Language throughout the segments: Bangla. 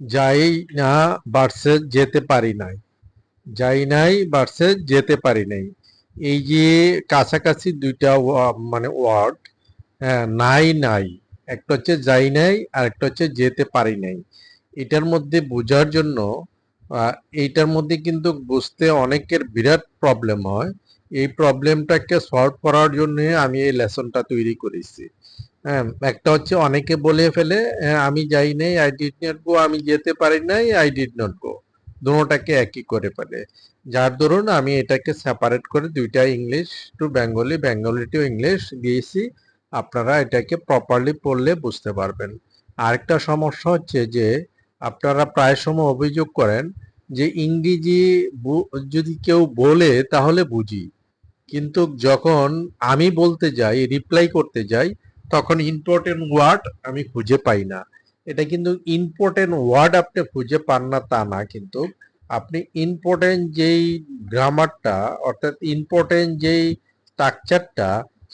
যাই না বার্সে যেতে পারি নাই। যাই নাই বার্সে যেতে পারি নাই। এই যে কাছাকাছি দুইটা মানে ওয়ার্ড নাই নাই। একটা হচ্ছে যাই নাই আর একটা হচ্ছে যেতে পারি নাই। এটার মধ্যে বোঝার জন্য এইটার মধ্যে কিন্তু বুঝতে অনেকের বিরাট প্রবলেম হয়। এই প্রবলেমটাকে সলভ করার জন্য আমি এই লেসনটা তৈরি করেছি। হ্যাঁ একটা হচ্ছে অনেকে বলে ফেলে হ্যাঁ, আমি যাই নাই আই ডিড নট গো আমি যেতে পারি নাই আই ডিড নট গো দুটোটাকে একই করে ফেলে। যার দরুন আমি এটাকে সেপারেট করে দুইটা English to Bengali Bengali to English দিয়েছি আপনারা এটাকে প্রপারলি পড়লে বুঝতে পারবেন। আরেকটা সমস্যা হচ্ছে যে আপনারা প্রায় সময় অভিযোগ করেন যে ইংরেজি যদি কেউ বলে তাহলে বুঝি। কিন্তু যখন আমি বলতে যাই রিপ্লাই করতে যাই তখন ইম্পর্টেন্ট ওয়ার্ড আমি খুঁজে পাই না। এটা কিন্তু ইম্পর্টেন্ট ওয়ার্ড আপনি খুঁজে পান না তা না, কিন্তু আপনি ইম্পর্টেন্ট যেই গ্রামারটা অর্থাৎ ইম্পর্টেন্ট যেই স্ট্রাকচারটা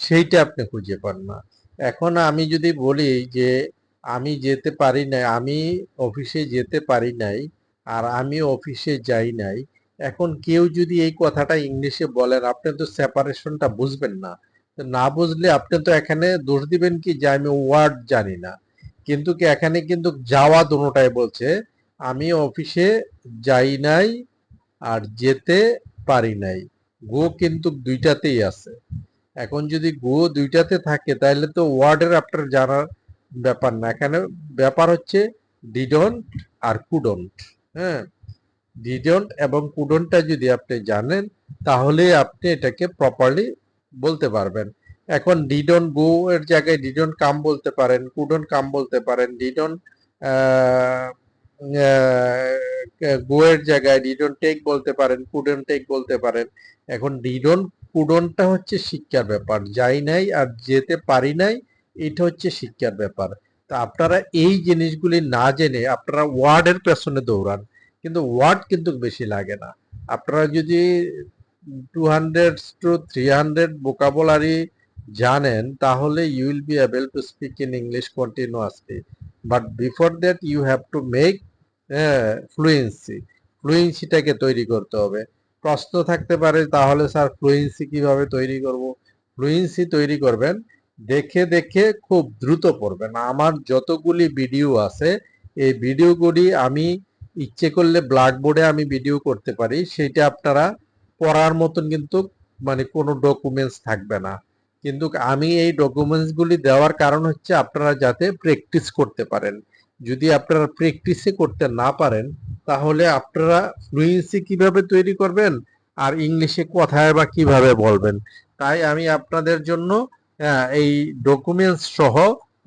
সেইটা আপনি খুঁজে পান না। এখন আমি যদি বলি যে আমি যেতে পারি নাই, আমি অফিসে যেতে পারি নাই, আর আমি অফিসে যাই নাই, এখন কেউ যদি এই কথাটা ইংলিশে বলেন, আপনি তো সেপারেশনটা বুঝবেন না। না বুঝলে আপনি তো এখানে দোষ দিবেন কি যে আমি ওয়ার্ড জানি না। কিন্তু কি এখানে কিন্তু যাওয়া দুটোটাই বলছে, আমি অফিসে যাই নাই আর যেতে পারি নাই। গো কিন্তু দুইটাতেই আছে। এখন যদি গো দুইটাতে থাকে, তাহলে তো ওয়ার্ডের আপনার জানার ব্যাপার না। এখানে ব্যাপার হচ্ছে ডিডন্ট আর কুডন্ট হ্যাঁ ডিডন্ট এবং কুডন্টটা যদি আপনি জানেন, তাহলে আপনি এটাকে প্রপারলি বলতে পারবেন। এখন ডিডন্ট গো এর জায়গায় ডিডন্ট কাম বলতে পারেন, কুডন কাম বলতে পারেন, ডিডন গো এর জায়গায় ডিডন টেক বলতে পারেন, কুডন টেক বলতে পারেন। এখন ডিডন্ট কুডনটা হচ্ছে শিক্ষার ব্যাপার। যাই নাই আর যেতে পারি নাই, এটা হচ্ছে শিক্ষার ব্যাপার। তা আপনারা এই জিনিসগুলি না জেনে আপনারা ওয়ার্ডের পেছনে দৌড়ান, কিন্তু ওয়ার্ড কিন্তু বেশি লাগে না। আপনারা যদি two hundred two three hundred vocabulary জানেন, তাহলে you will be able to speak in English continuously but before that you have to make fluency ফ্লুয়েন্সিটাকে তৈরি করতে হবে। প্রশ্ন থাকতে পারে, তাহলে স্যার ফ্লুয়েন্সি কীভাবে তৈরি করব? ফ্লুয়েন্সি তৈরি করবেন, দেখে দেখে খুব দ্রুত পড়বেন। আমার যতগুলি ভিডিও আছে, এই ভিডিওগুলি আমি ইচ্ছে করলে ব্ল্যাকবোর্ডে আমি ভিডিও করতে পারি। সেটা আপনারা পড়ার মতন কিন্তু মানে কোনো ডকুমেন্টস থাকবে না। কিন্তু আমি এই ডকুমেন্টসগুলি দেওয়ার কারণ হচ্ছে আপনারা যাতে প্র্যাকটিস করতে পারেন। যদি আপনারা প্র্যাকটিসে করতে না পারেন, তাহলে আপনারা ফ্লুয়েন্সি কীভাবে তৈরি করবেন আর ইংলিশে কথায় বা কীভাবে বলবেন? তাই আমি আপনাদের জন্য এই ডকুমেন্টস সহ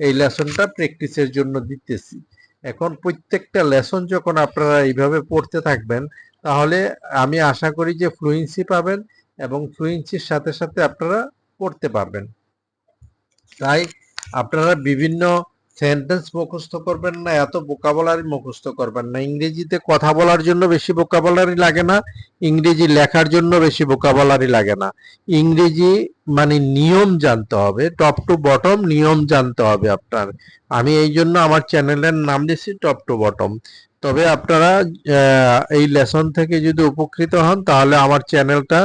এই লেসনটা প্র্যাকটিসের জন্য দিতেছি। এখন প্রত্যেকটা লেসন যখন আপনারা এইভাবে পড়তে থাকবেন তাহলে আমি আশা করি যে ফ্লুয়েন্সি পাবেন এবং ফ্লুয়েন্সির সাথে সাথে আপনারা পড়তে পারবেন। তাই আপনারা বিভিন্ন সেন্টেন্স মুখস্থ করবেন না, এত ভোকাবুলারি মুখস্থ করবেন না। ইংরেজিতে কথা বলার জন্য বেশি ভোকাবুলারি লাগে না, ইংরেজি লেখার জন্য বেশি ভোকাবুলারি লাগে না। ইংরেজি মানে নিয়ম জানতে হবে টপ টু বটম নিয়ম জানতে হবে আপনার। আমি এই জন্য আমার চ্যানেলের নাম দিয়েছি টপ টু বটম তবে আপনারা এই লেসন থেকে যদি উপকৃত হন, তাহলে আমার চ্যানেলটা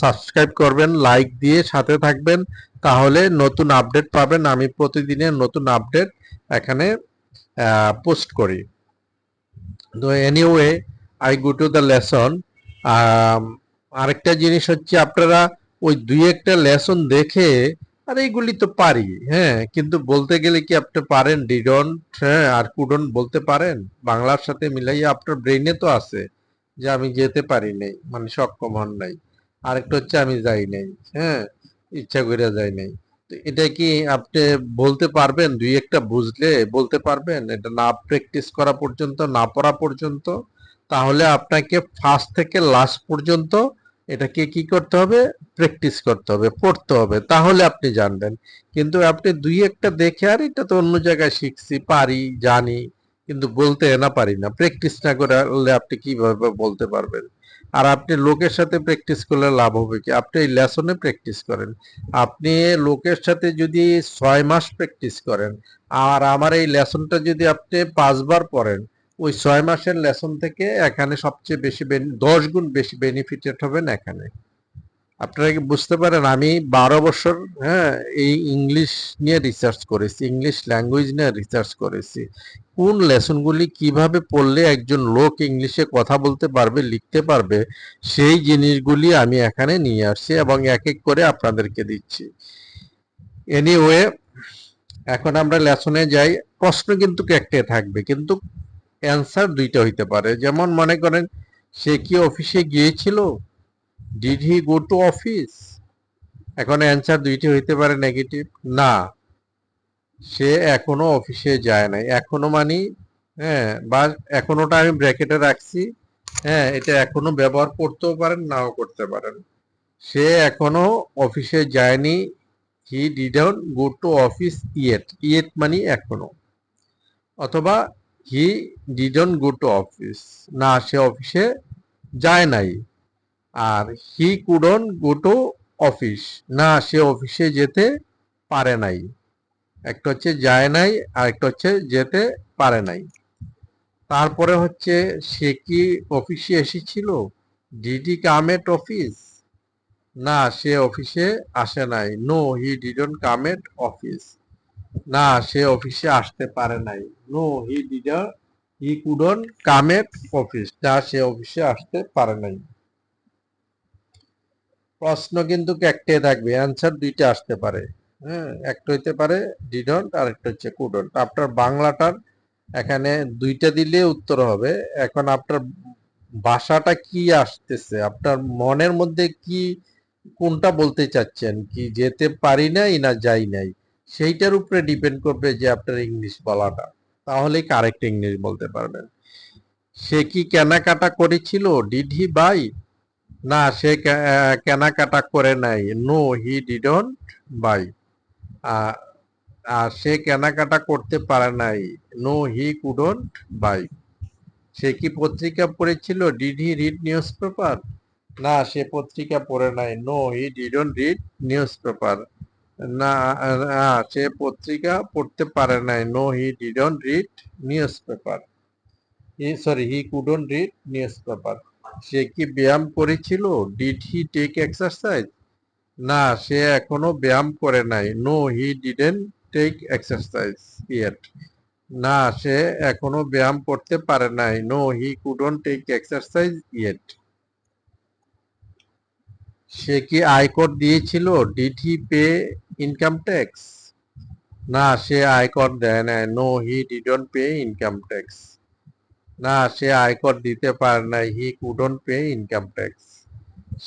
সাবস্ক্রাইব করবেন লাইক দিয়ে সাথে থাকবেন, তাহলে নতুন আপডেট পাবেন। আমি প্রতিদিনের নতুন আপডেট এখানে পোস্ট করি। তো anyway I go to the lesson আরেকটা জিনিস হচ্ছে, আপনারা ওই দুই একটা লেসন দেখে আর এইগুলি তো পারি হ্যাঁ কিন্তু বলতে গেলে কি আপনি পারেন? ডিডন্ট হ্যাঁ আর কুডন্ট বলতে পারেন? বাংলার সাথে মিলাইয়া আপনার ব্রেইনে তো আছে যে আমি যেতে পারি নাই মানে সক্ষম হন নাই। আরেকটা হচ্ছে আমি যাই নাই হ্যাঁ ইচ্ছা করে যাই নাই। তো এটা কি আপনি বলতে পারবেন? দুই একটা বুঝলে বলতে পারবেন? এটা না প্র্যাকটিস করা পর্যন্ত, না পড়া পর্যন্ত, তাহলে আপনাকে ফার্স্ট থেকে লাস্ট পর্যন্ত এটাকে কি করতে হবে? প্র্যাকটিস করতে হবে, পড়তে হবে, তাহলে আপনি জানবেন। কিন্তু আপনি দুই একটা দেখে আর এটা তো অন্য জায়গায় শিখছি, পারি, জানি, কিন্তু বলতে না পারি না। প্র্যাকটিস না করলে আপনি কীভাবে বলতে পারবেন? আর আপনি লোকের সাথে প্র্যাকটিস করলে লাভ হবে কি? আপনি এই লেসনে প্র্যাকটিস করেন। আপনি লোকের সাথে যদি ছয় মাস প্র্যাকটিস করেন, আর আমার এই লেসনটা যদি আপনি পাঁচবার পড়েন ওই ছয় মাসের লেসন থেকে এখানে সবচেয়ে বেশি দশ গুণ বেশি বেনিফিটেড হবেন এখানে। আপনারা কি বুঝতে পারেন? আমি বারো বছর হ্যাঁ এই ইংলিশ নিয়ে রিসার্চ করেছি, ইংলিশ ল্যাঙ্গুয়েজ নিয়ে রিসার্চ করেছি। কোন লেসনগুলি কীভাবে পড়লে একজন লোক ইংলিশে কথা বলতে পারবে, লিখতে পারবে, সেই জিনিসগুলি আমি এখানে নিয়ে আসছি এবং এক এক করে আপনাদেরকে দিচ্ছি। এনিওয়ে এখন আমরা লেসনে যাই। প্রশ্ন কিন্তু একটাই থাকবে, কিন্তু অ্যান্সার দুইটা হইতে পারে। যেমন মনে করেন, সে কি অফিসে গিয়েছিল? Did he go to office এখন অ্যান্সার দুইটি হইতে পারে নেগেটিভ না। সে এখনও অফিসে যায় নাই। এখনও মানি হ্যাঁ বা এখনোটা আমি ব্র্যাকেটে রাখছি। হ্যাঁ এটা এখনও ব্যবহার করতেও পারেন, নাও করতে পারেন। সে এখনও অফিসে যায়নি। He didn't go to office yet yet মানে এখনও। অথবা he didn't go to office না, সে অফিসে যায় নাই। আর হি কুডন গো টু অফিস না, সে অফিসে যেতে পারে নাই। একটা হচ্ছে যায় নাই, আর একটা হচ্ছে যেতে পারে নাই। তারপরে হচ্ছে সে কি অফিসে এসেছিল? ডিডি কাম এট অফিস না, সে অফিসে আসে নাই। No he didn't come at office না, সে অফিসে আসতে পারে নাই। No he didn't he couldn't come office না, সে অফিসে আসতে পারে নাই। প্রশ্ন কিন্তু একটাই থাকবে অ্যান্সার দুইটা আসতে পারে। হ্যাঁ একটা হইতে পারে ডিডন্ট আর একটা হচ্ছে কুডন্ট আপনার বাংলাটার এখানে দুইটা দিলে উত্তর হবে। এখন আপনার ভাষাটা কি আসতেছে? আপনার মনের মধ্যে কি, কোনটা বলতে চাচ্ছেন? কি যেতে পারি নাই না যাই নাই? সেইটার উপরে ডিপেন্ড করবে যে আপনার ইংলিশ বলাটা। তাহলেই কারেক্ট ইংলিশ বলতে পারবেন। সে কি কেনাকাটা করেছিল? ডিড হি বাই না, সে কেনাকাটা করে নাই। নো হি ডিডন্ট বাই আর সে কেনাকাটা করতে পারে নাই। নো হি কুডন্ট বাই সে কি পত্রিকা পড়েছিল? Did he read newspaper না, সে পত্রিকা পড়ে নাই। No he didn't read newspaper না সে পত্রিকা পড়তে পারে নাই। No he didn't read newspaper he sorry he couldn't read newspaper সে কি ব্যায়াম করেছিল? ডিড হি টেক এক্সারসাইজ না, সে এখনও ব্যায়াম করে নাই। No he didn't take exercise yet না, সে এখনও ব্যায়াম করতে পারে নাই। No he couldn't take exercise yet সে কি আয়কর দিয়েছিল হি পে ইনকাম ট্যাক্স না, সে আয়কর দেয় নাই। No he didn't pay income tax না, সে আয়কর দিতে পারে নাই। He couldn't pay income tax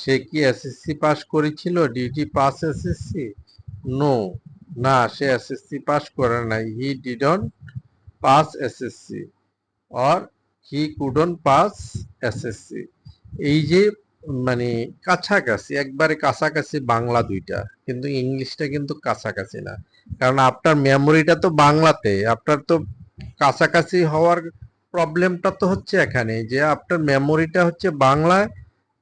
সে কি এসএসসি পাস করেছিল? Did he pass SSC no না, সে এসএসসি পাস করে নাই। He didn't pass SSC or he couldn't pass SSC এই যে মানে কাছাকাছি, একবারে কাছাকাছি বাংলা দুইটা। কিন্তু ইংলিশটা কিন্তু কাছাকাছি না। কারণ আপনার মেমোরিটা তো বাংলাতে, আপনার তো কাছাকাছি হওয়ার প্রবলেমটা তো হচ্ছে এখানে, যে আপনার মেমোরিটা হচ্ছে বাংলায়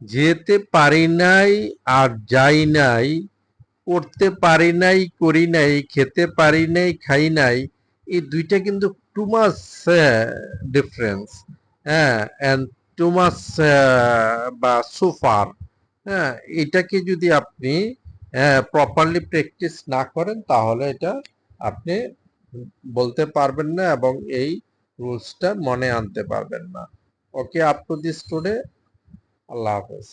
যেতে পারি নাই আর যাই নাই করতে পারি নাই, করি নাই, খেতে পারি নাই, খাই নাই, এই দুইটা কিন্তু টু মাস ডিফারেন্স হ্যাঁ অ্যান্ড টু মাস বা সুফার হ্যাঁ এটাকে যদি আপনি প্রপারলি প্র্যাকটিস না করেন, তাহলে এটা আপনি বলতে পারবেন না এবং এই রুলসটা মনে আনতে পারবেন না। Okay up to this today আল্লাহ হাফেজ।